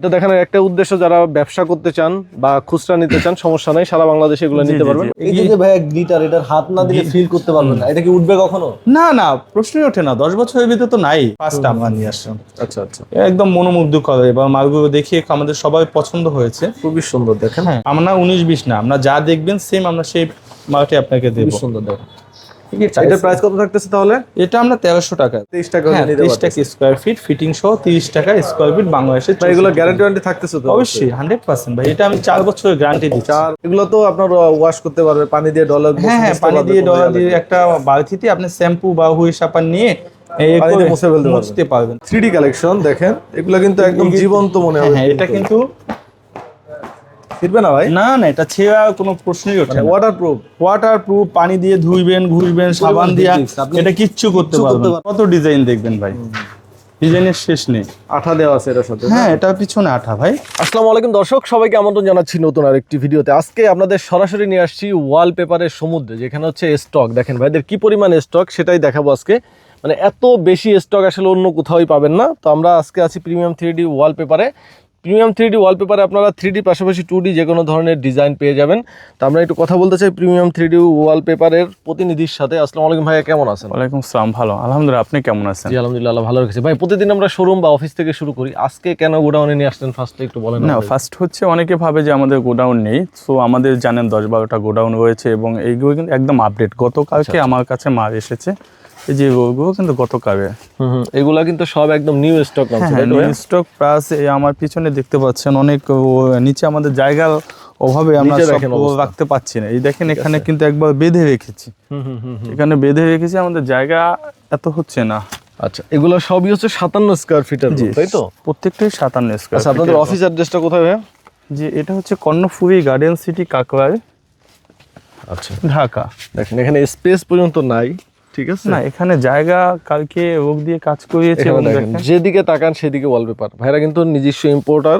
এটা দেখানোর একটা উদ্দেশ্য যারা ব্যবসা করতে চান বা খুচরা নিতে চান সমস্যা নাই সারা বাংলাদেশে এগুলো নিতে পারবেন। এই যে ভাইয়া গ্লিটার এটার হাত না দিলে ফিল করতে পারবেন না। এটা কি উঠবে কখনো? না না প্রশ্নই ওঠে না। দশ বছরের ভিতরে তো নাই ফার্স্ট আমরা নিয়ে আসলাম। আচ্ছা আচ্ছা। একদম মনোমুগ্ধ করে এবং মালগুলো দেখিয়ে আমাদের সবাই পছন্দ হয়েছে। খুবই সুন্দর দেখেন। হ্যাঁ আমরা উনিশ বিশ না আমরা যা দেখবেন সেম আমরা সেই মালটি আপনাকে দেবো। সুন্দর দেখেন। এটার প্রাইস কত থাকতেছে তাহলে? এটা আমরা টাকা। তেইশ টাকা হ্যাঁ স্কোয়ার ফিট ফিটিং সহ তিরিশ টাকা স্কোয়ার ফিট বাংলাদেশে ভাই এগুলো গ্যারান্টি ওয়ারেন্টি থাকতেছে তো অবশ্যই ভাই এটা আমি চার বছরের গ্যারান্টি চার এগুলো তো আপনার ওয়াশ করতে পারবে পানি দিয়ে ডলার হ্যাঁ হ্যাঁ পানি দিয়ে ডলার দিয়ে একটা বালতিতে আপনি শ্যাম্পু বা হুই সাবান নিয়ে মুছে ফেলতে পারবেন। কালেকশন দেখেন এগুলো কিন্তু একদম জীবন্ত মনে হ্যাঁ হবে হ্যাঁ এটা কিন্তু ফিরবে না ভাই? না না এটা ছেঁড়া কোনো প্রশ্নই ওঠে ওয়াটার প্রুফ ওয়াটার প্রুফ পানি দিয়ে ধুইবেন ঘুরবেন সাবান দিয়ে এটা কিচ্ছু করতে পারবেন পারবেন। কত ডিজাইন দেখবেন ভাই? ডিজাইনের শেষ নেই। আঠা দেওয়া আছে এটার সাথে। হ্যাঁ এটা পিছনে আঠা ভাই। আসসালামু আলাইকুম দর্শক সবাইকে আমন্ত্রণ জানাচ্ছি নতুন আরেকটি ভিডিওতে। আজকে আপনাদের সরাসরি নিয়ে আসছি ওয়ালপেপারের সমুদ্রে যেখানে হচ্ছে স্টক দেখেন ভাইদের কি পরিমাণ স্টক সেটাই দেখাবো আজকে। মানে এত বেশি স্টক আসলে অন্য কোথাওই পাবেন না। তো আমরা আজকে আছি প্রিমিয়াম থ্রি ডি ওয়ালপেপারে প্রিমিয়াম থ্রি ডি ওয়ালপেপারে আপনারা থ্রি ডি পাশাপাশি টু ডি যে কোনো ধরনের ডিজাইন পেয়ে যাবেন। তো আমরা একটু কথা বলতে চাই প্রিমিয়াম থ্রি ডি ওয়ালপেপারের প্রতিনিধির সাথে। আসসালামু আলাইকুম ভাইয়া কেমন আছেন? ওয়ালাইকুম সালাম ভালো। আলহামদুলিল্লাহ আপনি কেমন আছেন? জি আলহামদুলিল্লাহ ভালো রেখেছে ভাই প্রতিদিন আমরা শোরুম বা অফিস থেকে শুরু করি। আজকে কেন গোডাউনে নিয়ে আসলেন? ফার্স্টে একটু বলেন না ফার্স্ট হচ্ছে অনেকে ভাবে যে আমাদের গোডাউন নেই। সো আমাদের জানেন দশ বারোটা গোডাউন রয়েছে এবং এইগুলো কিন্তু একদম আপডেট গতকালকে আমার কাছে মাল এসেছে। এই যে ওগুলো কিন্তু গতকালে। এগুলা কিন্তু সব একদম নিউ স্টক ভাইয়া? স্টক প্লাস আমার পিছনে দেখতে পাচ্ছেন অনেক নিচে আমাদের জায়গার অভাবে আমরা। রাখতে পাচ্ছি না। এই দেখেন এখানে কিন্তু একবার বেঁধে রেখেছি। এখানে বেঁধে রেখেছি আমাদের জায়গা এত হচ্ছে না। আচ্ছা এগুলো সবই হচ্ছে সাতান্ন স্কোয়ার ফিটের তাই তো? প্রত্যেকটাই সাতান্ন স্কোয়ার আচ্ছা আপনাদের অফিস অ্যাড্রেসটা কোথায় ভাইয়া? যে এটা হচ্ছে কর্ণফুরি গার্ডেন সিটি কাকরায় আচ্ছা। ঢাকা। দেখেন এখানে স্পেস পর্যন্ত নাই। ঠিক আছে? না এখানে জায়গা কালকে রোগ দিয়ে কাজ করিয়েছে যেদিকে তাকান সেদিকে ওয়ালপেপার ভাইরা কিন্তু নিজস্ব ইম্পোর্টার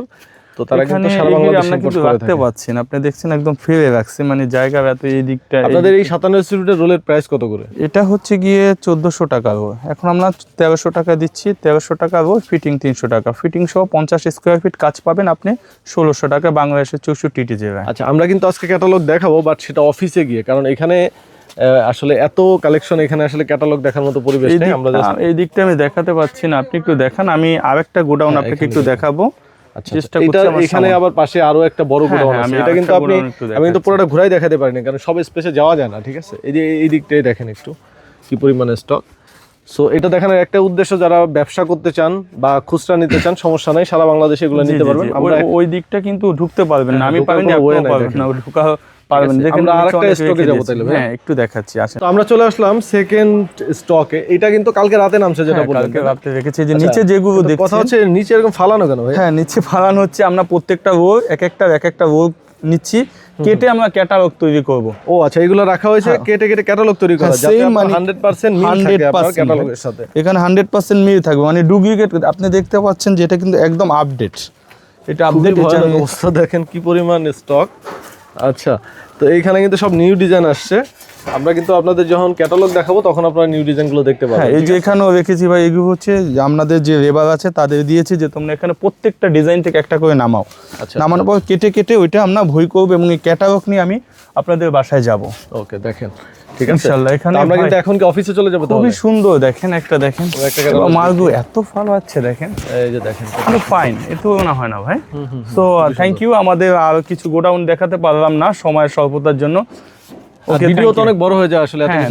তো তারা কিন্তু সারা বাংলাদেশ আমরা ইম্পোর্ট কিন্তু করে রাখতে থাকে। পারছি না আপনি দেখছেন একদম ফেলে রাখছে মানে জায়গা এত এই দিকটা আপনাদের এই সাতান্ন ইনস্টিটিউটের রোলের প্রাইস কত করে? এটা হচ্ছে গিয়ে চোদ্দশো টাকা রো এখন আমরা তেরোশো টাকা দিচ্ছি তেরোশো টাকা রো ফিটিং তিনশো টাকা। ফিটিং সহ পঞ্চাশ স্কোয়ার ফিট কাজ পাবেন আপনি ষোলোশো টাকা বাংলাদেশের চৌষট্টি জেলায় আচ্ছা আমরা কিন্তু আজকে ক্যাটালগ দেখাবো বাট সেটা অফিসে গিয়ে কারণ এখানে আসলে এত কালেকশন এখানে আসলে ক্যাটালগ দেখার মতো পরিবেশ নেই আমরা এই দিকটা আমি দেখাতে পাচ্ছি না আপনি একটু দেখান আমি আরেকটা গোডাউন হ্যাঁ, আপনাকে একটু দেখাবো। আচ্ছা আচ্ছা। করছি এটা আমার এখানে আবার পাশে আরও একটা বড় হ্যাঁ, গোডাউন হ্যাঁ, আছে আমি এটা কিন্তু আপনি আমি কিন্তু পুরোটা ঘুরাই দেখাতে পারিনি কারণ সব স্পেসে যাওয়া যায় না ঠিক আছে? এই যে এই দিকটাই দেখেন একটু কি পরিমাণে স্টক সো এটা দেখানোর একটা উদ্দেশ্য যারা ব্যবসা করতে চান বা খুচরা নিতে চান সমস্যা নাই সারা বাংলাদেশে এগুলো নিতে পারবেন। আমরা ওই- দিকটা কিন্তু ঢুকতে পারবেন না আমি পারবেন না ঢুকা পারবেন আমরা আরেকটা রেখে যাব। তাহলে হ্যাঁ একটু দেখাচ্ছি আসেন। তো আমরা চলে আসলাম সেকেন্ড স্টকে এটা কিন্তু কালকে রাতে নামছে যেটা হ্যাঁ, বললেন কালকে? রাত্রে রেখেছি যে আচ্ছা, নিচে যেগুলো কিন্তু কথা হচ্ছে নিচে এরকম ফালানো কেন ভাই? হ্যাঁ নিচে ফালানো হচ্ছে আমরা প্রত্যেকটা রো এক একটা এক একটা রো নিচ্ছি। কেটে আমরা ক্যাটালগ তৈরি করব। ও আচ্ছা এগুলো রাখা হয়েছে কেটে কেটে ক্যাটালগ তৈরি করা হ্যাঁ, যাতে মানে 100% মিল থাকে আপনার ক্যাটালগের সাথে। এখানে হান্ড্রেড পার্সেন্ট মিল থাকবে মানে ডুপ্লিকেট আপনি দেখতে পাচ্ছেন যে এটা কিন্তু একদম আপডেট এটা আপডেট অবস্থা দেখেন কি পরিমাণ স্টক আচ্ছা তো এইখানে কিন্তু সব নিউ ডিজাইন আসছে। আমরা কিন্তু আপনাদের যখন ক্যাটালগ দেখাবো তখন আপনারা নিউ ডিজাইনগুলো দেখতে হ্যাঁ পাবেন এই যে এখানেও রেখেছি ভাই এগুলো হচ্ছে যে আপনাদের যে লেবার আছে তাদের দিয়েছি যে তোমরা এখানে প্রত্যেকটা ডিজাইন থেকে একটা করে নামাও। আচ্ছা। নামানোর পর কেটে কেটে ওইটা আমরা ভই করব এবং এই ক্যাটালগ নিয়ে আমি আপনাদের বাসায় যাব। ওকে দেখেন ঠিক আছে? ইনশাল্লাহ এখানে আমরা কিন্তু এখন কি অফিসে চলে যাব খুবই সুন্দর দেখেন একটা দেখেন। এবং এত ভালো আছে দেখেন। এই যে দেখেন ফাইন এতো না হয় না ভাই। সো থ্যাংক ইউ আমাদের আর কিছু গোডাউন দেখাতে পারলাম না সময়ের স্বল্পতার জন্য। ভিডিও তো অনেক বড় হয়ে যায় আসলে হ্যাঁ।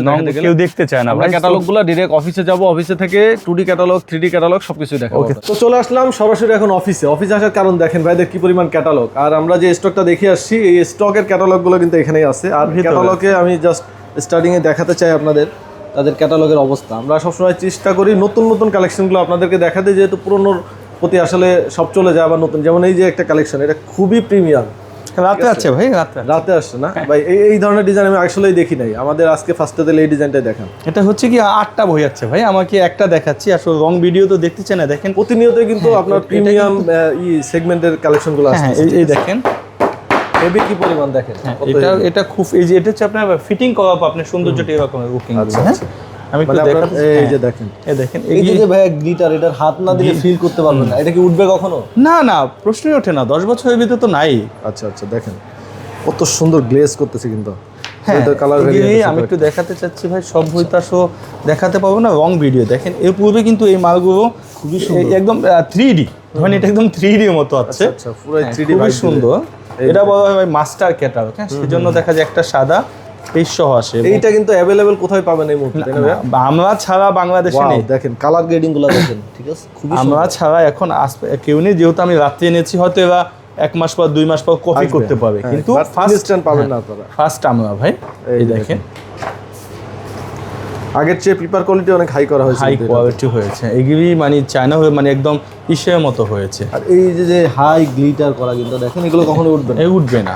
কেউ দেখতে চায় না আমরা ক্যাটালগগুলো ডিরেক্ট অফিসে যাব অফিসে থেকে two D catalogue three D catalogue সবকিছু দেখাবো তো চলে আসলাম সরাসরি এখন অফিসে অফিসে আসার কারণ দেখেন ভাইদের কি পরিমাণ ক্যাটালগ আর আমরা যে স্টকটা দেখে আসছি এই স্টকের ক্যাটালগগুলো কিন্তু এখানেই আছে। আর। ক্যাটালগে আমি জাস্ট স্টার্টিং এ দেখাতে চাই আপনাদের তাদের ক্যাটালগের অবস্থা। আমরা সবসময় চেষ্টা করি নতুন নতুন কালেকশনগুলো আপনাদেরকে দেখাতে যেহেতু পুরনোর প্রতি আসলে সব চলে যায় আবার নতুন। যেমন এই যে একটা কালেকশন এটা খুবই প্রিমিয়াম রাতে আছে। ভাই রাতে রাতে আসছে না? ভাই এই এই ধরনের ডিজাইন আমি আসলেই দেখি নাই। আমাদের আজকে ফার্স্টে দিলে এই ডিজাইনটাই দেখান। এটা হচ্ছে কি আটটা বই আছে ভাই আমাকে একটা দেখাচ্ছি। আসলে রং ভিডিও তো দেখতে চায় না দেখেন। প্রতিনিয়তই কিন্তু আপনার প্রিমিয়াম ই সেগমেন্টের কালেকশনগুলো হ্যাঁ আসছে এই এই দেখেন। হেভি কি পরিমাণ দেখেন? এটা এটা খুব এই যে এটা হচ্ছে আপনার ফিটিং করা আপনি সৌন্দর্যটা এরকম হ্যাঁ আচ্ছা। আমি একটু মানে দেখাতে এই হ্যাঁ। যে দেখেন। এই দেখেন এই যে ভাই গ্লিটার এটার হাত না দিলে ফিল করতে পারবেন না। এটা কি উঠবে কখনো? না না প্রশ্নই ওঠে না। দশ বছরের ভিতরে তো নাই। আচ্ছা আচ্ছা দেখেন। কত সুন্দর গ্লেজ করতেছে কিন্তু। হ্যাঁ আমি একটু দেখাতে চাচ্ছি ভাই সব বইতাসও দেখাতে পাবো না? রং ভিডিও দেখেন। এর পূর্বে কিন্তু এই মালগুলো খুবই একদম থ্রি ডি ধরেন এটা একদম থ্রি ডি মতো আছে। আচ্ছা পুরো হ্যাঁ, 3D খুবই সুন্দর। এটা বলা হয় মাস্টার ক্যাটালগ হ্যাঁ? সেজন্য দেখা যায় একটা সাদা। আসে। এইটা কিন্তু অ্যাভেলেবেল কোথায় পাবেন এই মুহূর্তে আমরা ছাড়া বাংলাদেশে নেই। দেখেন কালার গ্রেডিংগুলো দেখেন ঠিক আছে? আমরা ছাড়া এখন আসবে কেউ নেই যেহেতু আমি রাত্রে এনেছি হয়তো এরা এক মাস পর দুই মাস পর কপি করতে পারবে। হ্যাঁ, কিন্তু ফার্স্ট পাবেন না আপনারা। ফার্স্ট আমরা ভাই। এই দেখেন। আগের চেয়ে পেপার কোয়ালিটি অনেক হাই করা হয়েছে। হাই। কোয়ালিটি হয়েছে। এগুলি মানে চায়না হয়ে মানে একদম ইসের মতো হয়েছে। আর এই যে যে হাই গ্লিটার করা কিন্তু দেখেন এগুলো কখনো উঠবে না। উঠবে না।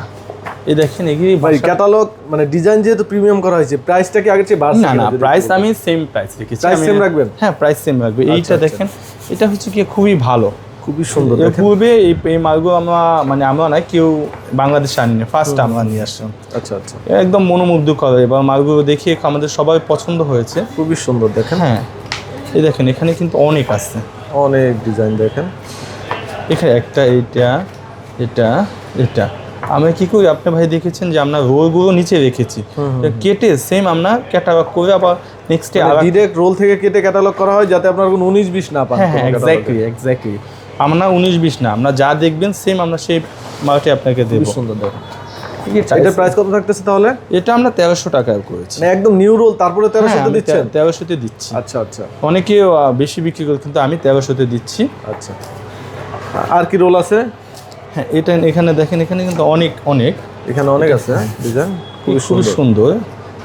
এই দেখেন এগুলি ভাই ক্যাটালগ মানে ডিজাইন যেহেতু প্রিমিয়াম করা হয়েছে প্রাইসটা কি আগের চেয়ে বাড়ছে না না প্রাইস আমি সেম প্রাইস রেখেছি। আমি- same রাখবেন? হ্যাঁ প্রাইস সেম রাখবে। এইটা আচ্ছা। দেখেন এটা হচ্ছে কি খুবই ভালো। খুবই সুন্দর দেখেন। পূর্বে এই এই মালগুলো আমরা মানে আমরা না কেউ বাংলাদেশে আনিনি। ফার্স্ট আমরা নিয়ে আসলাম। আচ্ছা আচ্ছা। একদম মনোমুগ্ধ করে এবার মালগুলো দেখে আমাদের সবাই পছন্দ হয়েছে। খুবই সুন্দর দেখেন। হ্যাঁ। এই দেখেন এখানে কিন্তু অনেক আছে। অনেক ডিজাইন দেখেন। এখানে একটা এইটা এটা এটা। আমরা কি করি? আপনি ভাই দেখেছেন যে আমরা রোলগুলো নিচে রেখেছি। কেটে সেম আমরা ক্যাটালগ করে আবার নেক্সট ডে ডিরেক্ট রোল থেকে কেটে ক্যাটালগ করা হয় যাতে আপনার কোনো উনিশ বিশ না পান হ্যাঁ এক্স্যাক্টলি এক্স্যাক্টলি আমরা উনিশ বিশ না আমরা যা দেখবেন সেম আমরা সেই মালটি আপনাকে দেবো। সুন্দর দেখেন এটা প্রাইস কত থাকতেছে তাহলে? এটা আমরা তেরোশো টাকায় করেছি। মানে একদম নিউ রোল তারপরে তেরোশোতে হ্যাঁ, দিচ্ছেন? তে- তেরোশোতে দিচ্ছি। আচ্ছা আচ্ছা। অনেকে বেশি বিক্রি করে কিন্তু আমি তেরোশোতে দিচ্ছি। আচ্ছা। আর কি রোল আছে? হ্যাঁ এটা এখানে দেখেন এখানে কিন্তু অনেক অনেক। এখানে অনেক আছে ডিজাইন খুবই খুবই সুন্দর।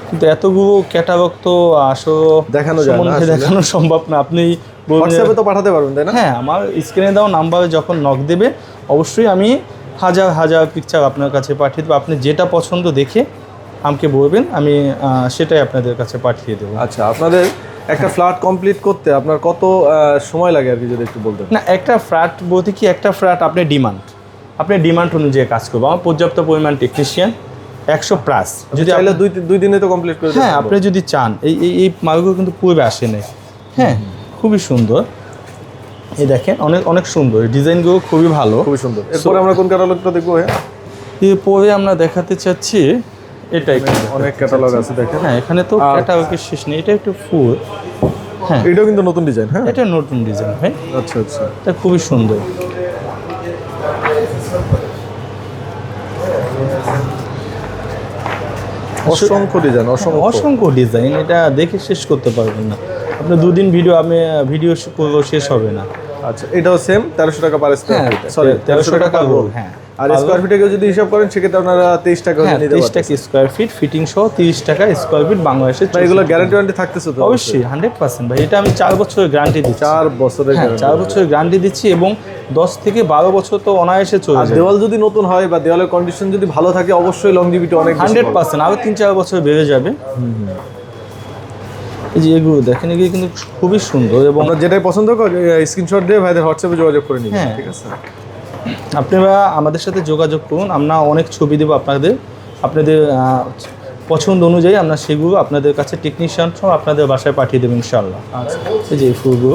কিন্তু এতগুলো ক্যাটালগ তো আসলে দেখানো যায় না দেখানো সম্ভব না। আপনি হোয়াটসঅ্যাপে তো পাঠাতে পারবেন তাই না? হ্যাঁ আমার স্ক্রিনে দেওয়া নাম্বারে যখন নক দেবে অবশ্যই আমি হাজার হাজার পিকচার আপনার কাছে পাঠিয়ে দেবো। আপনি যেটা পছন্দ দেখে আমাকে বলবেন আমি সেটাই আপনাদের কাছে পাঠিয়ে দেবো। আচ্ছা আপনাদের একটা ফ্ল্যাট কমপ্লিট করতে আপনার কত সময় লাগে আর কি যদি একটু বলতেন? না একটা ফ্ল্যাট বলতে কি একটা ফ্ল্যাট আপনি ডিমান্ড আপনি ডিমান্ড অনুযায়ী কাজ করব। আমার পর্যাপ্ত পরিমাণ টেকনিশিয়ান একশো প্লাস যদি চাইলে দুই দুই দিনে তো কমপ্লিট করে হ্যাঁ আপনি যদি চান এই এই এই মালগুলো কিন্তু পূর্বে আসে নাই হ্যাঁ খুবই সুন্দর। এই দেখেন অনেক অনেক সুন্দর। ডিজাইনগুলো খুবই ভালো। খুবই সুন্দর। এরপরে আমরা কোন ক্যাটালগটা দেখব হ্যাঁ এরপরে আমরা দেখাতে চাচ্ছি এটাই অনেক ক্যাটালগ আছে দেখেন। হ্যাঁ এখানে তো ক্যাটালগের শেষ নেই। এটা একটু ফুল। হ্যাঁ। এটাও কিন্তু নতুন ডিজাইন হ্যাঁ? এটা নতুন ডিজাইন ভাই। আচ্ছা আচ্ছা। এটা খুবই সুন্দর। অসংখ্য ডিজাইন অসংখ্য। অসংখ্য ডিজাইন এটা দেখে শেষ করতে পারবেন না। আপনি দুদিন ভিডিও আমি ভিডিও শেষ হবে না। আচ্ছা এটাও সেম তেরোশো টাকা পার স্কোয়ার হ্যাঁ, সরি তেরোশো টাকা রোল হ্যাঁ। আর স্কোয়ার ফিটে কেউ যদি হিসাব করেন সেক্ষেত্রে আপনারা তেইশ টাকা হ্যাঁ পারবেন টাকা স্কোয়ার ফিট ফিটিং সহ তিরিশ টাকা স্কোয়ার ফিট বাংলাদেশে ভাই এগুলো গ্যারান্টি ওয়ারেন্টি থাকতেছে তো অবশ্যই হান্ড্রেড পার্সেন্ট ভাই এটা আমি চার বছরের গ্যারান্টি দিচ্ছি। চার বছরের হ্যাঁ চার বছরের গ্যারান্টি দিচ্ছি এবং দশ থেকে বারো বছর তো অনায়াসে চলে দেওয়াল যদি নতুন হয় বা দেওয়ালের কন্ডিশন যদি ভালো থাকে অবশ্যই লং লংজিভিটি অনেক হান্ড্রেড পার্সেন্ট আরও তিন চার বছর বেড়ে যাবে। এই যে এগুলো দেখেন এগুলো কিন্তু খুবই সুন্দর এবং যেটাই পছন্দ করেন স্ক্রিনশট দিয়ে ভাইদের হোয়াটসঅ্যাপে যোগাযোগ করে নিন হ্যাঁ। ঠিক আছে? আপনারা আমাদের সাথে যোগাযোগ করুন আমরা অনেক ছবি দেবো আপনাদের। আপনাদের পছন্দ অনুযায়ী আমরা সেগুলো আপনাদের কাছে টেকনিশিয়ান সহ আপনাদের বাসায় পাঠিয়ে দেবো ইনশাল্লাহ আচ্ছা এই যে ফুলগুলো।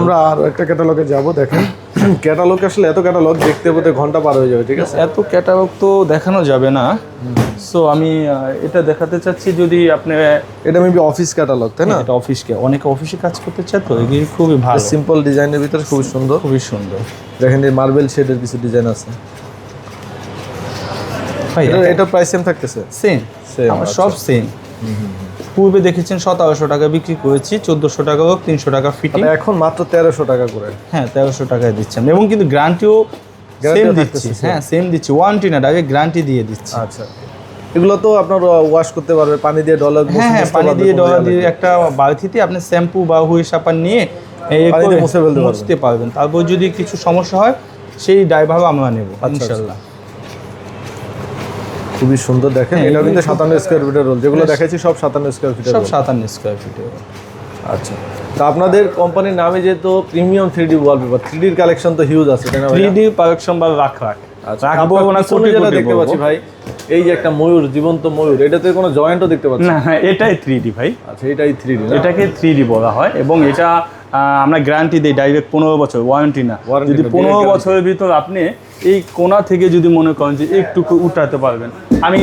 আমরা আর একটা ক্যাটালগে যাব দেখেন। ক্যাটালগ আসলে এত ক্যাটালগ দেখতে পেতে ঘণ্টা পার হয়ে যাবে ঠিক আছে? এত ক্যাটালগ তো দেখানো যাবে না। সো আমি এটা দেখাতে চাচ্ছি যদি আপনি এটা মেবি অফিস ক্যাটালগ তাই না? এটা অফিসকে অনেকে অফিসে কাজ করতে চায় তো এগুলি খুবই ভালো। সিম্পল ডিজাইনের ভিতরে খুবই সুন্দর। খুবই সুন্দর। দেখেন এই মার্বেল শেডের কিছু ডিজাইন আছে। ভাই এটা প্রাইস সেম থাকতেছে? সেম আচ্ছা। সব সেম পূর্বে দেখেছেন সতেরোশো টাকা বিক্রি করেছি চোদ্দোশো টাকা হোক তিনশো টাকা ফিটিং এখন মাত্র তেরোশো টাকা করে। হ্যাঁ তেরোশো টাকায় দিচ্ছেন। এবং কিন্তু Guarantee সেম দিচ্ছি। হ্যাঁ সেম দিচ্ছি। ওয়ারেন্টি না ডাইরেক্ট গ্যারান্টি দিয়ে দিচ্ছি। আচ্ছা। এগুলো তো আপনার ওয়াশ করতে পারবে পানি দিয়ে ডলার হ্যাঁ হ্যাঁ পানি দিয়ে ডলা দিয়ে একটা বালতিতে আপনি শ্যাম্পু বা হুই সাবান নিয়ে। মুছতে পারবেন। তারপর যদি কিছু সমস্যা হয় সেই ড্রাইভারও আমরা নেব আচ্ছা। ইনশাল্লাহ। খুবই সুন্দর দেখেন হ্যাঁ, এটাও কিন্তু সাতান্ন স্কোয়ার ফিটের রোল যেগুলো দেখাচ্ছি সব সাতান্ন স্কোয়ার ফিটের সব সাতান্ন স্কোয়ার ফিটের আচ্ছা তা আপনাদের কোম্পানির নামে যেহেতু premium three D wallpaper three ডির কালেকশন তো হিউজ আছে থ্রি? ডি কালেকশন বা রাখ রাখ। আচ্ছা, রাখব না পিছনে যেটা দেখতে পাচ্ছি ভাই? এই যে একটা ময়ূর জীবন্ত ময়ূর এটাতে কোনো জয়েন্টও দেখতে পাচ্ছি? না হ্যাঁ এটাই থ্রি ডি ভাই। আচ্ছা এটাই থ্রি ডি এটাকে থ্রি ডি বলা হয় এবং এটা আমরা গ্যারান্টি দিই ডাইরেক্ট পনেরো বছর ওয়ারেন্টি না। যদি পনেরো বছরের ভিতর আপনি এই কোনা থেকে যদি মনে করেন যে একটু উঠাতে পারবেন আমি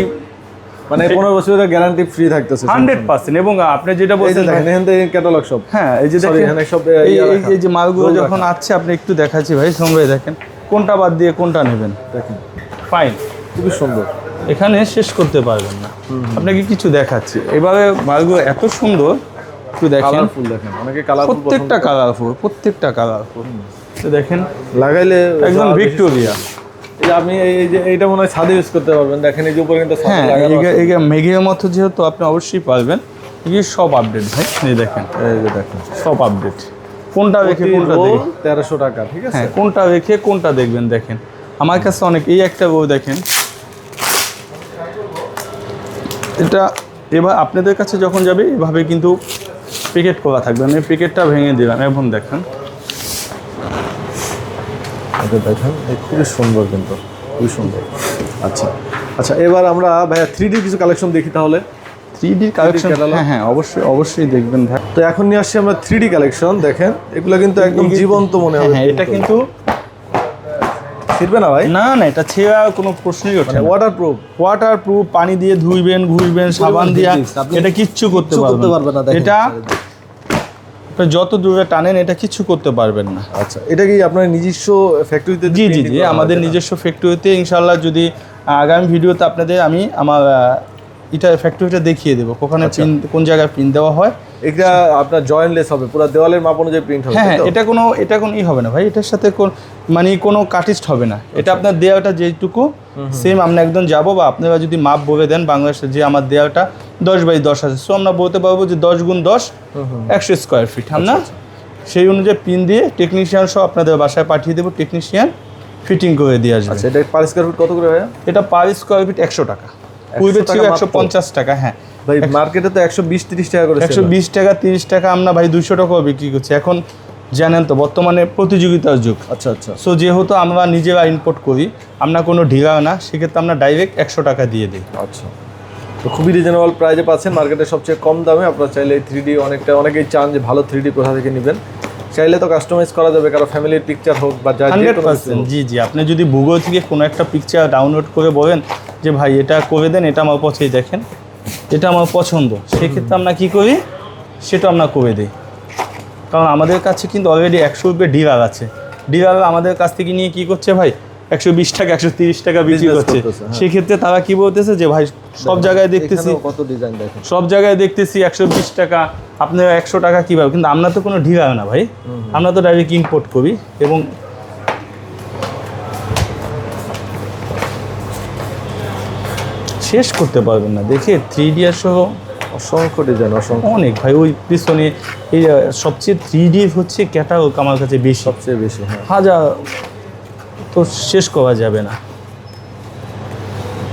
মানে পনেরো বছরের গ্যারান্টি ফ্রি থাকতেছে হান্ড্রেড পার্সেন্ট এবং আপনি যেটা বলছেন দেখেন এখান থেকে ক্যাটালগ সব। হ্যাঁ এই যে দেখেন সব, এই যে মালগুলো যখন। আছে আপনি একটু দেখাচ্ছি ভাই সঙ্গে দেখেন কোনটা বাদ দিয়ে কোনটা নেবেন। দেখেন। ফাইন খুবই সুন্দর। এখানে শেষ করতে পারবেন না। আপনাকে কিছু দেখাচ্ছি। এবারে মালগুলো এত সুন্দর একটু দেখেন। কালারফুল দেখেন। অনেকে কালারফুল প্রত্যেকটা কালারফুল প্রত্যেকটা কালারফুল তো দেখেন লাগাইলে একদম ভিক্টোরিয়া। এই আপনি এই যে এইটা মনে হয় ছাদে ইউজ করতে পারবেন। দেখেন এই যে উপরে কিন্তু হ্যাঁ লাগানো এই মেঘের মতো যেহেতু আপনি অবশ্যই পারবেন এগুলি সব আপডেট ভাই। এই দেখেন এই যে দেখেন সব আপডেট কোনটা রেখে কোনটা দেখেন তেরোশো টাকা ঠিক আছে? হ্যাঁ কোনটা রেখে কোনটা দেখবেন দেখেন। আমার কাছে অনেক এই একটা বউ দেখেন। এটা এবার আপনাদের কাছে যখন যাবে এভাবে কিন্তু প্যাকেট করা থাকবে আমি পিকেটটা ভেঙে দিলাম। এখন দেখেন। এটা দেখেন খুবই সুন্দর কিন্তু খুবই সুন্দর। আচ্ছা আচ্ছা এবার আমরা ভাইয়া থ্রি ডি কিছু কালেকশন দেখি তাহলে। থ্রি ডি কালেকশন হ্যাঁ হ্যাঁ অবশ্যই অবশ্যই দেখবেন ভাই। তো এখন নিয়ে আসছি আমরা থ্রি ডি কালেকশন দেখেন। এগুলো কিন্তু একদম জীবন্ত মনে হয় হ্যাঁ এটা কিন্তু ছিড়বে না ভাই? না না এটা ছেঁড়া কোনো প্রশ্নই ওঠে ওয়াটার প্রুফ ওয়াটার প্রুফ পানি দিয়ে ধুইবেন ঘুরবেন সাবান দিয়া এটা কিচ্ছু করতে পারবেন না, এটা যত দূরে টানেন এটা কিছু করতে পারবেন না। আচ্ছা এটা কি আপনার নিজস্ব ফ্যাক্টরিতে জি জি জি আমাদের নিজস্ব ফ্যাক্টরিতে ইনশাল্লাহ যদি আগামী ভিডিওতে আপনাদের আমি আমার এটা ফ্যাক্টরিটা দেখিয়ে দেবো ওখানে আচ্ছা। পিন কোন জায়গায় পিন দেওয়া হয়। এটা আপনার জয়েন্টলেস হবে পুরো দেওয়ালের মাপ অনুযায়ী প্রিন্ট হবে হ্যাঁ হ্যাঁ এটা কোনো এটা কোনো ই হবে না ভাই এটার সাথে কোন মানে কোনো কাটিস্ট হবে না। এটা আপনার দেওয়াটা যেটুকু সেম আমরা একদম যাব বা আপনারা যদি মাপ বলে দেন বাংলাদেশের যে আমার দেওয়াটা দশ বাই দশ আছে সো আমরা বলতে পারব যে দশ গুণ দশ একশো স্কোয়ার ফিট আমরা সেই অনুযায়ী পিন দিয়ে টেকনিশিয়ান সহ আপনাদের বাসায় পাঠিয়ে দেবো টেকনিশিয়ান ফিটিং করে দিয়ে আসবে। আচ্ছা এটা পার স্কোয়ার ফিট কত করে এটা পার স্কোয়ার ফিট একশো টাকা। পূর্বে ছিল? একশো পঞ্চাশ টাকা হ্যাঁ। ভাই মার্কেটে তো একশো বিশ তিরিশ টাকা করে একশো বিশ টাকা তিরিশ টাকা আমরা ভাই দুশো টাকাও বিক্রি করছি। এখন জানেন তো বর্তমানে প্রতিযোগিতার যুগ। আচ্ছা আচ্ছা। সো যেহেতু আমরা নিজেরা ইম্পোর্ট করি আমরা কোনো ঢিলা না সেক্ষেত্রে আমরা ডাইরেক্ট একশো টাকা দিয়ে দিই। আচ্ছা। তো খুবই রিজনেবল প্রাইজে পাচ্ছেন। মার্কেটে সবচেয়ে কম দামে আপনারা চাইলে থ্রি ডি অনেকটা অনেকেই চান যে ভালো থ্রি ডি কোথা থেকে নেবেন। চাইলে তো কাস্টমাইজ করা যাবে কারও ফ্যামিলির পিকচার হোক বা যা। জি জি। আপনি যদি ভূগোল থেকে কোনো একটা পিকচার ডাউনলোড করে বলেন যে ভাই এটা করে দেন এটা আমার পছন্দ দেখেন। এটা আমার পছন্দ। সেক্ষেত্রে আমরা কী করি? সেটা আমরা করে দিই। কারণ আমাদের কাছে কিন্তু অলরেডি একশো রুপে ডিলার আছে। ডিলার আমাদের কাছ থেকে নিয়ে কি করছে ভাই? একশো বিশ টাকা একশো তিরিশ টাকা বিক্রি করছে। হ্যাঁ। সেক্ষেত্রে তারা কি বলতেছে যে ভাই সব জায়গায় দেখতেছি কত ডিজাইন দেখেন। সব জায়গায় দেখতেছি একশো বিশ টাকা আপনার একশো টাকা কীভাবে? কিন্তু আমরা তো কোনো ঢিলায় না ভাই। আমরা তো ডাইরেক্ট ইম্পোর্ট করি এবং শেষ করতে পারবেন না। দেখে থ্রি ডি সহ অসংখ্য ডিজাইন অসংখ্য অনেক। ভাই ওই পিছনে এই সবচেয়ে থ্রি ডি হচ্ছে ক্যাটালগ আমার কাছে বেশি। সবচেয়ে বেশি হ্যাঁ। হাজার তো শেষ করা যাবে না।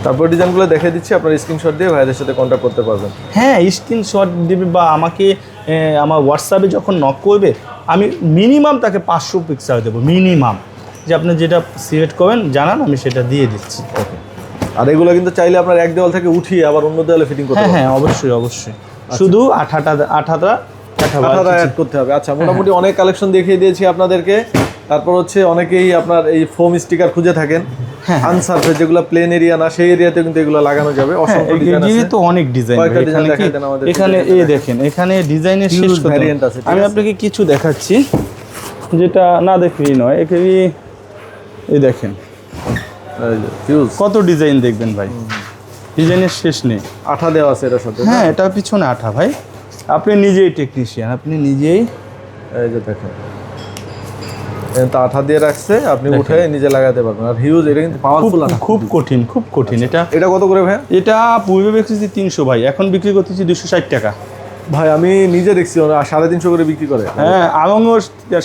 তারপর ডিজাইনগুলো দেখে দিচ্ছি আপনার স্ক্রিনশট দিয়ে ভাইদের সাথে কন্ট্যাক্ট করতে পারবেন। হ্যাঁ স্ক্রিনশট দেবে বা আমাকে আমার হোয়াটসঅ্যাপে যখন নক করবে আমি মিনিমাম তাকে পাঁচশো পিক্সেল দেবো মিনিমাম যে আপনি যেটা সিলেক্ট করবেন জানান আমি সেটা দিয়ে দিচ্ছি। ওকে আর এগুলো কিন্তু চাইলে আপনার এক দেওয়াল থেকে উঠিয়ে আবার অন্য দেওয়ালে ফিটিং করতে হ্যাঁ হ্যাঁ অবশ্যই অবশ্যই। শুধু আঠাটা আঠাটা আঠাটা অ্যাড করতে হবে। আচ্ছা মোটামুটি অনেক কালেকশন দেখিয়ে দিয়েছি আপনাদেরকে। তারপর হচ্ছে অনেকেই আপনার এই ফোম স্টিকার খুঁজে থাকেন। হ্যাঁ, আনসারফেস যেগুলো প্লেন এরিয়া না সেই এরিয়াতে কিন্তু এগুলো লাগানো যাবে। হ্যাঁ অসংখ্য ডিজাইন আছে। তো অনেক ডিজাইন এখানে দেখাই এই দেখেন এখানে ডিজাইনের শেষ variant আছে, আমি আপনাকে কিছু দেখাচ্ছি। যেটা না দেখলেই নয় এখানে এই দেখেন। কত ডিজাইন দেখবেন ভাই? ডিজাইনের শেষ নেই। আঠা দেওয়া আছে এটার সাথে হ্যাঁ এটা পিছনে আঠা ভাই। আপনি নিজেই টেকনিশিয়ান আপনি নিজেই এই যে দেখেন। তো আঠা দিয়ে রাখছে আপনি উঠে নিজে লাগাতে পারবেন। আর হিউজ এটা কিন্তু পাওয়ারফুল আঠা। খুব কঠিন খুব কঠিন। এটা এটা কত করে ভাই এটা পূর্বে বেচেছি তিনশো ভাই এখন বিক্রি করতেছি দুশো ষাট টাকা। ভাই আমি নিজে দেখছি সাড়ে তিনশো করে বিক্রি করে। হ্যাঁ আরঙও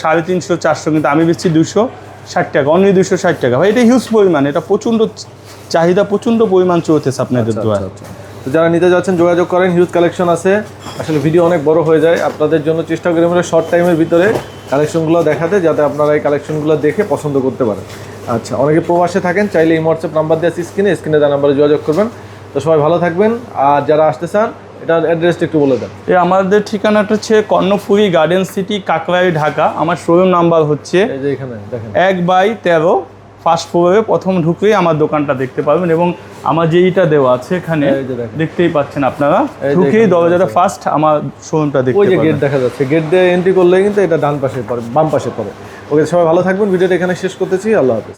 সাড়ে তিনশো চারশো কিন্তু আমি বেচছি দুশো ষাট টাকা অনলি দুশো ষাট টাকা। ভাই এটা হিউজ পরিমাণ এটা প্রচণ্ড চাহিদা প্রচণ্ড পরিমাণ চলতেছে আপনাদের আচ্ছা, আচ্ছা, আচ্ছা। তো যারা নিতে যাচ্ছেন যোগাযোগ করেন হিউজ কালেকশন আছে। আসলে ভিডিও অনেক বড় হয়ে যায়। আপনাদের জন্য চেষ্টা করি আমরা শর্ট টাইমের ভিতরে কালেকশনগুলো দেখাতে যাতে আপনারা এই কালেকশনগুলো দেখে পছন্দ করতে পারেন। আচ্ছা অনেকে প্রবাসে থাকেন চাইলে এই হোয়াটসঅ্যাপ নাম্বার দিয়ে স্ক্রিনে স্ক্রিনে দেওয়া নাম্বারে যোগাযোগ করবেন। তো সবাই ভালো থাকবেন। আর যারা আসতে চান এটার অ্যাড্রেসটা একটু বলে দেন। এ আমাদের ঠিকানাটা হচ্ছে কর্ণফুলি গার্ডেন সিটি কাকরাই ঢাকা। আমার শোরুম নাম্বার হচ্ছে এখানে দেখেন। এক বাই তেরো ফার্স্ট ফ্লোরে প্রথম ঢুকেই আমার দোকানটা দেখতে পাবেন এবং আমার যে ইটা দেওয়া আছে এখানে এই দেখতেই পাচ্ছেন আপনারা। ঢুকেই দরজাটা ফার্স্ট আমার শোরুমটা দেখতে ওই যে গেট দেখা যাচ্ছে। গেট দিয়ে এন্ট্রি করলে কিন্তু এটা ডান পাশে পড়ে বাম পাশে পড়ে। ওকে সবাই ভালো থাকবেন। ভিডিওটা এখানে শেষ করতেছি। আল্লাহ হাফিজ।